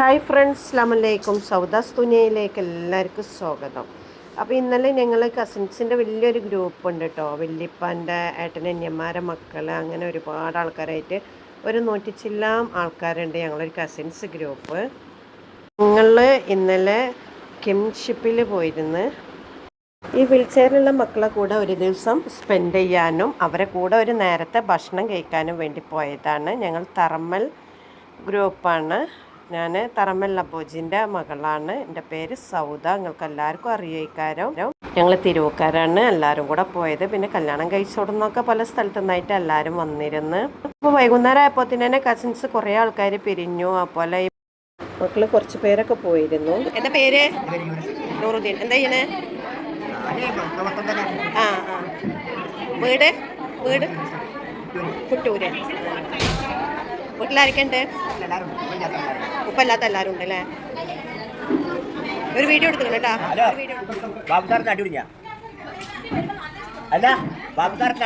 Hi friends അസ്ലാമലൈക്കും സൗദാസ് തുനിയയിലേക്ക് എല്ലാവർക്കും സ്വാഗതം. അപ്പോൾ ഇന്നലെ ഞങ്ങൾ കസിൻസിന്റെ വലിയൊരു ഗ്രൂപ്പ് ഉണ്ട് കേട്ടോ വല്യപ്പാന്റെ ഏട്ടനന്യന്മാരെ മക്കൾ അങ്ങനെ ഒരുപാട് ആൾക്കാരായിട്ട് ഒരു നൂറ്റിച്ചില്ലാം ആൾക്കാരുണ്ട് ഞങ്ങളൊരു കസിൻസ് ഗ്രൂപ്പ്. ഞങ്ങൾ ഇന്നലെ കിംഷിപ്പിൽ പോയിരുന്ന്. ഈ വീൽചെയറിലുള്ള മക്കളെ കൂടെ ഒരു ദിവസം സ്പെൻഡ് ചെയ്യാനും അവരെ കൂടെ ഒരു നേരത്തെ ഭക്ഷണം കഴിക്കാനും വേണ്ടി പോയതാണ്. ഞങ്ങൾ തറമ്മൽ ഗ്രൂപ്പാണ്. ഞാൻ തറമ്മൽ ബോജിന്റെ മകളാണ്. എന്റെ പേര് സൗദ. നിങ്ങൾക്ക് എല്ലാവർക്കും അറിയിക്കാരം ഞങ്ങൾ തിരുവക്കാരാണ് എല്ലാവരും കൂടെ പോയത്. പിന്നെ കല്യാണം കഴിച്ചോടുന്നൊക്കെ പല സ്ഥലത്തു നിന്നായിട്ട് എല്ലാവരും വന്നിരുന്ന്. അപ്പോൾ വൈകുന്നേരം ആയപ്പോൾ തന്നെ കസിൻസ് കുറേ ആൾക്കാർ പിരിഞ്ഞു. അതുപോലെ മക്കൾ കുറച്ച് പേരൊക്കെ പോയിരുന്നു. എന്താ പേര്? നൂറുദ്ദീൻ. എന്താ ചെയ്യണേ? ആ ആ. വീട്? വീട്? കുട്ടൂര്. വീട്ടിലാരൊക്കെ ഉണ്ട് ഉപ്പല്ലാത്ത എല്ലാവരും ഉണ്ട് അല്ലേ ഒരു വീഡിയോ എടുത്തു കേട്ടാ വീഡിയോ ബാബുസാറിന് അടി കുടിഞ്ഞ അല്ല ബാബുസാറിന്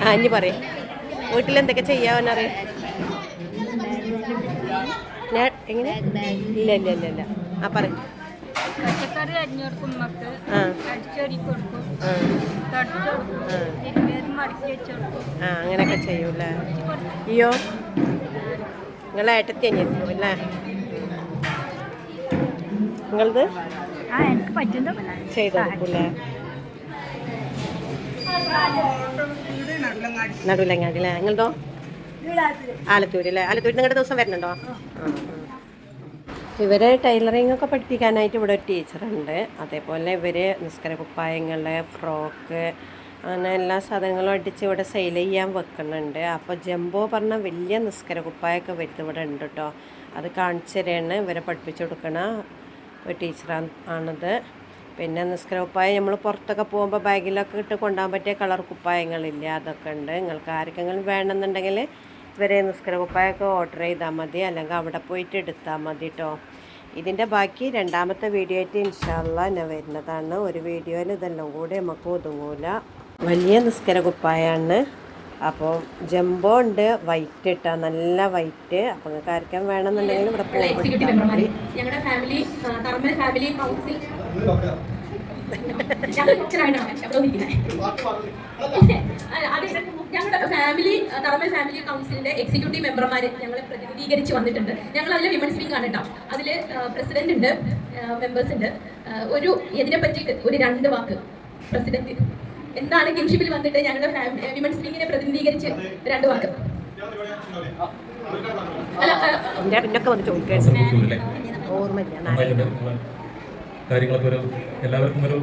ആ ഇനി പറയേ. വീട്ടിൽ എന്തൊക്കെ ചെയ്യാവനറിയാം ഞാൻ എങ്ങനെ? ഇല്ല ഇല്ല ഇല്ല ഇല്ല. ആ പറയും. പച്ചക്കറി അരിഞ്ഞെടുക്കും അടിച്ചൊരി കൊടുക്കും ആ. അങ്ങനെയൊക്കെ ചെയ്യൂല്ലേ? അയ്യോ. നിങ്ങളെ ഏട്ടത്തി അനിയത്തിയോ അല്ലേ? നിങ്ങളത്? ആ എനിക്ക് പറ്റുന്ന ചെയ്ത് കൊടുക്കൂലേ നടുവിലങ്ങാടി അല്ലേ? നിങ്ങളതോ? ആലത്തൂര് അല്ലേ? ആലത്തൂര് നിങ്ങളുടെ ദിവസം വരുന്നുണ്ടോ? ആ. ഇവരെ ടൈലറിംഗ് ഒക്കെ പഠിപ്പിക്കാനായിട്ട് ഇവിടെ ഒരു ടീച്ചറുണ്ട് അതേപോലെ ഇവർ നിസ്കര കുപ്പായങ്ങൾ ഫ്രോക്ക് അങ്ങനെ എല്ലാ സാധനങ്ങളും അടിച്ച് ഇവിടെ സെയിൽ ചെയ്യാൻ വെക്കുന്നുണ്ട്. അപ്പോൾ ജംബോ പറഞ്ഞ വലിയ നിസ്കര കുപ്പായൊക്കെ വരുന്നത് ഇവിടെ ഉണ്ട് കേട്ടോ അത് കാണിച്ചു തരാണ്. ഇവരെ പഠിപ്പിച്ചു കൊടുക്കണ ഒരു ടീച്ചറാണ് ആണത്. പിന്നെ നിസ്കര കുപ്പായം നമ്മൾ പുറത്തൊക്കെ പോകുമ്പോൾ ബാഗിലൊക്കെ ഇട്ട് കൊണ്ടുപോകാൻ പറ്റിയ കളർ കുപ്പായങ്ങളില്ല അതൊക്കെ ഉണ്ട്. നിങ്ങൾക്ക് ആർക്കെങ്കിലും വേണമെന്നുണ്ടെങ്കിൽ ഇവരെ നിസ്കര കുപ്പായൊക്കെ ഓർഡർ ചെയ്താൽ മതി. അല്ലെങ്കിൽ അവിടെ പോയിട്ട് എടുത്താൽ മതി കേട്ടോ ഇതിന്റെ ബാക്കി രണ്ടാമത്തെ വീഡിയോ ആയിട്ട് ഇൻഷാല്ല ഞാൻ വരുന്നതാണ്. ഒരു വീഡിയോയിൽ ഇതെല്ലാം കൂടെ നമുക്ക് ഒതുങ്ങൂല. വലിയ നിസ്കര കുപ്പായാണ് അപ്പോൾ ജംബോ ഉണ്ട്. വൈറ്റ് ഇട്ടാ നല്ല വൈറ്റ് അപ്പോൾ നിങ്ങൾക്ക് ആർക്കും വേണമെന്നുണ്ടെങ്കിൽ ഇവിടെ ഞങ്ങളുടെ ഫാമിലി ഫാമിലി കൗൺസിൽ അത് ഫാമിലി കൗൺസിലിന്റെ എക്സിക്യൂട്ടീവ് മെമ്പർമാർ ഞങ്ങളെ പ്രതിനിധീകരിച്ച് വന്നിട്ടുണ്ട്. ഞങ്ങൾ അതിൽ വിമൻസ് വിംഗ് ആണ് കേട്ടോ അതിൽ പ്രസിഡന്റ് ഉണ്ട് മെമ്പേഴ്സ് ഉണ്ട്. ഒരു ഇതിനെ പറ്റിയിട്ട് ഒരു രണ്ട് വാക്ക് പ്രസിഡന്റ്. എന്താണ് കിങ്ഷിപ്പിൽ വന്നിട്ട് ഞങ്ങളുടെ ഫാമിലി വിമൻസ് വിങ്ങിനെ പ്രതിനിധീകരിച്ച് രണ്ട് വാക്ക്? കാര്യങ്ങളൊക്കെ ഒരു എല്ലാവർക്കും ഒരു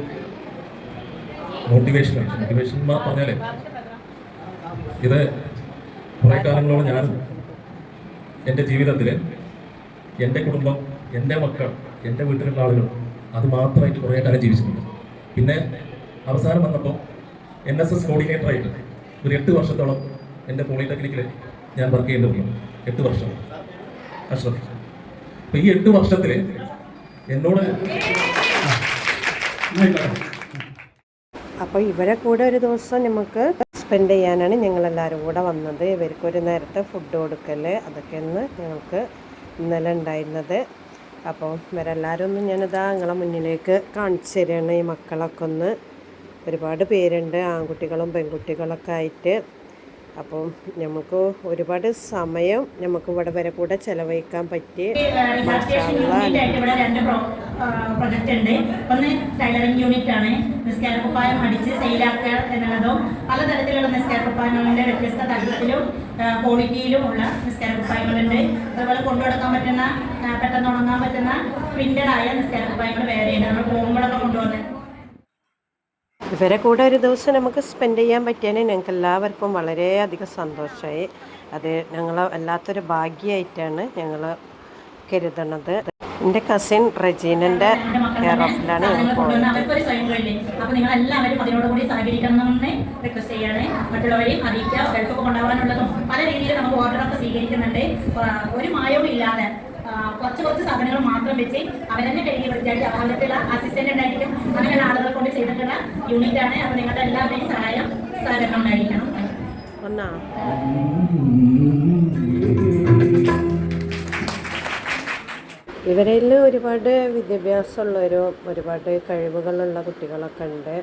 മോട്ടിവേഷൻ മോട്ടിവേഷൻ പറഞ്ഞാലേ ഇത് കുറേ കാലങ്ങളോളം ഞാൻ എന്റെ ജീവിതത്തിൽ എന്റെ കുടുംബം എന്റെ മക്കൾ എന്റെ വീട്ടിലുള്ള ആളുകൾ അത് മാത്രമായിട്ട് കുറേ കാലം ജീവിച്ചിട്ടുണ്ട്. പിന്നെ അവസാനം വന്നപ്പോൾ എൻ എസ് എസ് കോർഡിനേറ്ററായിട്ട് ഒരു എട്ട് വർഷത്തോളം എന്റെ പോളിടെക്നിക്കിൽ ഞാൻ വർക്ക് ചെയ്യേണ്ടി വന്നു. എട്ട് വർഷം. അഷ്റഫ് അപ്പം ഈ എട്ട് വർഷത്തിൽ എന്നോട് അപ്പോൾ ഇവരെ കൂടെ ഒരു ദിവസം നമുക്ക് സ്പെൻഡ് ചെയ്യാനാണ് ഞങ്ങളെല്ലാവരും കൂടെ വന്നത്. ഇവർക്കൊരു നേരത്തെ ഫുഡ് കൊടുക്കൽ അതൊക്കെയാണ് ഞങ്ങൾക്ക് ഇന്നലെ ഉണ്ടായിരുന്നത്. അപ്പോൾ ഇവരെല്ലാവരും ഒന്ന് ഞാനിതാ നിങ്ങളെ മുന്നിലേക്ക് കാണിച്ചു തരികയാണ് ഈ മക്കളൊക്കെ ഒന്ന് ഒരുപാട് പേരുണ്ട്. ആൺകുട്ടികളും പെൺകുട്ടികളൊക്കെ ആയിട്ട്. അപ്പോൾ നമുക്ക് ഒരുപാട് സമയം നമുക്ക് ഇവിടെ വരെ കൂടെ ചിലവഴിക്കാൻ പറ്റി. റിലാക്സേഷൻ പ്രൊജക്റ്റ് ഉണ്ട്. ഒന്ന് ടൈലറിംഗ് യൂണിറ്റ് ആണ്. നിസ്കാര കുപ്പായം അടിച്ച് സെയിലാക്കുക എന്നുള്ളതും പലതരത്തിലുള്ള നിസ്കാര കുപ്പായങ്ങളുടെ വ്യത്യസ്ത തരത്തിലും ക്വാളിറ്റിയിലും ഉള്ള നിസ്കാര കുപ്പായങ്ങളുണ്ട്. അതുപോലെ കൊണ്ടുനടക്കാൻ പറ്റുന്ന പെട്ടെന്ന് ഉണങ്ങാൻ പറ്റുന്ന പ്രിന്റഡ് ആയ നിസ്കാര കുപ്പായങ്ങൾ വേറെയുണ്ട് നമ്മൾ പോകുമ്പോഴൊക്കെ കൊണ്ടുവന്ന് ഇവരെ കൂടെ ഒരു ദിവസം നമുക്ക് സ്പെൻഡ് ചെയ്യാൻ പറ്റിയതിന് ഞങ്ങൾക്ക് എല്ലാവർക്കും വളരെയധികം സന്തോഷമായി. അത് ഞങ്ങൾ വല്ലാത്തൊരു ഭാഗ്യമായിട്ടാണ് ഞങ്ങൾ കരുതണത്. എന്റെ കസിൻ റജീനന്റെ കെയർ ഓഫിലാണ് അപ്പോൾ നിങ്ങൾ എല്ലാവരും അതിനോട് കൂടി സഹകരിക്കണം എന്ന് റിക്വസ്റ്റ് ചെയ്യാണ്. മറ്റുള്ളവരെയും അറിയിക്കുക ഗൾഫൊക്കെ കൊണ്ടുപോകാനുള്ളതും പല രീതിയിൽ നമുക്ക് ഓർഡറൊക്കെ സ്വീകരിക്കുന്നുണ്ട്. ഒരു മായവും ഇല്ലാതെ കുറച്ച് കുറച്ച് സാധനങ്ങൾ മാത്രം വെച്ച് അവരെന്നെ കഴുകി വൃത്തിയാക്കി അവരുടെ അസിസ്റ്റന്റ് ഉണ്ടായിരിക്കും. അങ്ങനെയുള്ള ആളുകളെ കൊണ്ട് ചെയ്തിട്ടുള്ള യൂണിറ്റ് ആണ്. അപ്പോൾ നിങ്ങളുടെ എല്ലാവരുടെയും സഹായം സഹകരണം ഉണ്ടായിരിക്കണം. വന്നാ? ഇവരിൽ ഒരുപാട് വിദ്യാഭ്യാസമുള്ളവരും ഒരുപാട് കഴിവുകളുള്ള കുട്ടികളൊക്കെ ഉണ്ട്.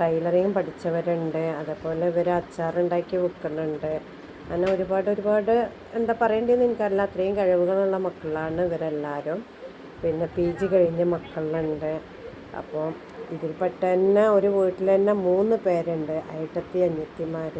ടൈലറിങ് പഠിച്ചവരുണ്ട്. അതേപോലെ ഇവർ അച്ചാറുണ്ടാക്കി വിൽക്കുന്നുണ്ട്. അങ്ങനെ ഒരുപാട് ഒരുപാട് എന്താ പറയേണ്ടതെന്ന് എനിക്കറിയില്ല. അത്രയും കഴിവുകളുള്ള മക്കളാണ് ഇവരെല്ലാവരും. പിന്നെ പി ജി കഴിഞ്ഞ മക്കളുണ്ട്. അപ്പോൾ ഇതിൽപ്പെട്ട തന്നെ ഒരു വീട്ടിൽ തന്നെ മൂന്ന് പേരുണ്ട്. ഏട്ടത്തി അനിയത്തിമാർ